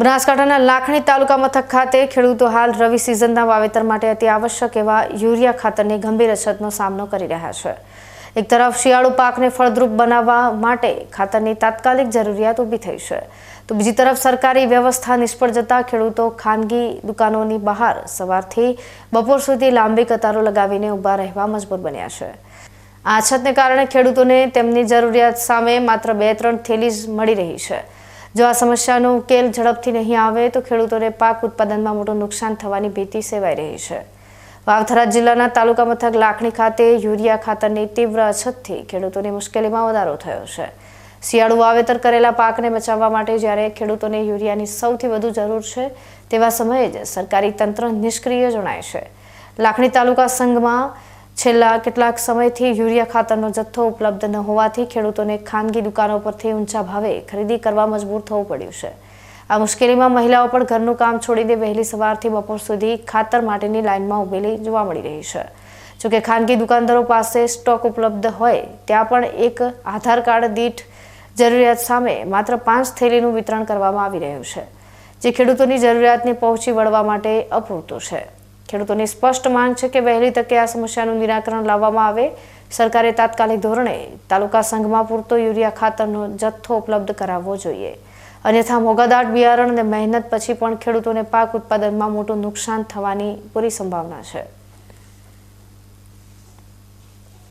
બનાસકાંઠાના લાખણી તાલુકા મથક ખાતે ખેડૂતો હાલ રવિ સિઝનના વાવેતર માટે અતિ આવશ્યક એવા યુરિયા ખાતરની ગંભીર અછતનો સામનો કરી રહ્યા છે. એક તરફ શિયાળુ પાકને ફળદ્રુપ બનાવવા માટે ખાતરની તાત્કાલિક જરૂરિયાત ઊભી થઈ છે. તો બીજી તરફ સરકારી વ્યવસ્થા નિષ્ફળ જતા ખેડૂતો ખાનગી દુકાનોની બહાર સવારથી બપોર સુધી લાંબી કતારો લગાવીને ઊભા રહેવા મજબૂર બન્યા છે. આ અછતને કારણે ખેડૂતોને તેમની જરૂરિયાત સામે માત્ર બે ત્રણ થેલી જ મળી રહી છે. જો આ સમસ્યાનો ઉકેલ ઝડપથી નહીં આવે તો ખેડૂતોને પાક ઉત્પાદનમાં મોટું નુકસાન થવાની ભીતિ સેવાઈ રહી છે. વાવથરા જિલ્લાના તાલુકા મથક લાખણી ખાતે યુરિયા ખાતરની તીવ્ર અછતથી ખેડૂતોની મુશ્કેલીમાં વધારો થયો છે. શિયાળુ વાવેતર કરેલા પાકને બચાવવા માટે જ્યારે ખેડૂતોને યુરિયાની સૌથી વધુ જરૂર છે તેવા સમયે જ સરકારી તંત્ર નિષ્ક્રિય જણાય છે. લાખણી તાલુકા સંઘમાં છેલ્લા કેટલાક સમયથી યુરિયા ખાતરનો જથ્થો ઉપલબ્ધ ન હોવાથી ખેડૂતોને ખાનગી દુકાનો પરથી ઊંચા ભાવે ખરીદી કરવા મજબૂર થવું પડ્યું છે. આ મુશ્કેલીમાં મહિલાઓ પણ ઘરનું કામ છોડીને વહેલી સવારથી બપોર સુધી ખાતર માટેની લાઇનમાં ઊભેલી જોવા મળી રહી છે. જોકે ખાનગી દુકાનદારો પાસે સ્ટોક ઉપલબ્ધ હોય, ત્યાં પણ એક આધાર કાર્ડ દીઠ જરૂરિયાત સામે માત્ર પાંચ થેલીનું વિતરણ કરવામાં આવી રહ્યું છે, જે ખેડૂતોની જરૂરિયાતને પહોંચી વળવા માટે અપૂરતું છે. ખેડૂતોની સ્પષ્ટ માંગ છે કે વહેલી તકે આ સમસ્યાનું નિરાકરણ લાવવામાં આવે. સરકારે તાત્કાલિક ધોરણે તાલુકા સંઘમાં પૂરતો યુરિયા ખાતરનો જથ્થો ઉપલબ્ધ કરાવવો જોઈએ. અન્યથા મોગાદાટ બિયારણ અને મહેનત પછી પણ ખેડૂતોને પાક ઉત્પાદનમાં મોટું નુકસાન થવાની પૂરી સંભાવના છે.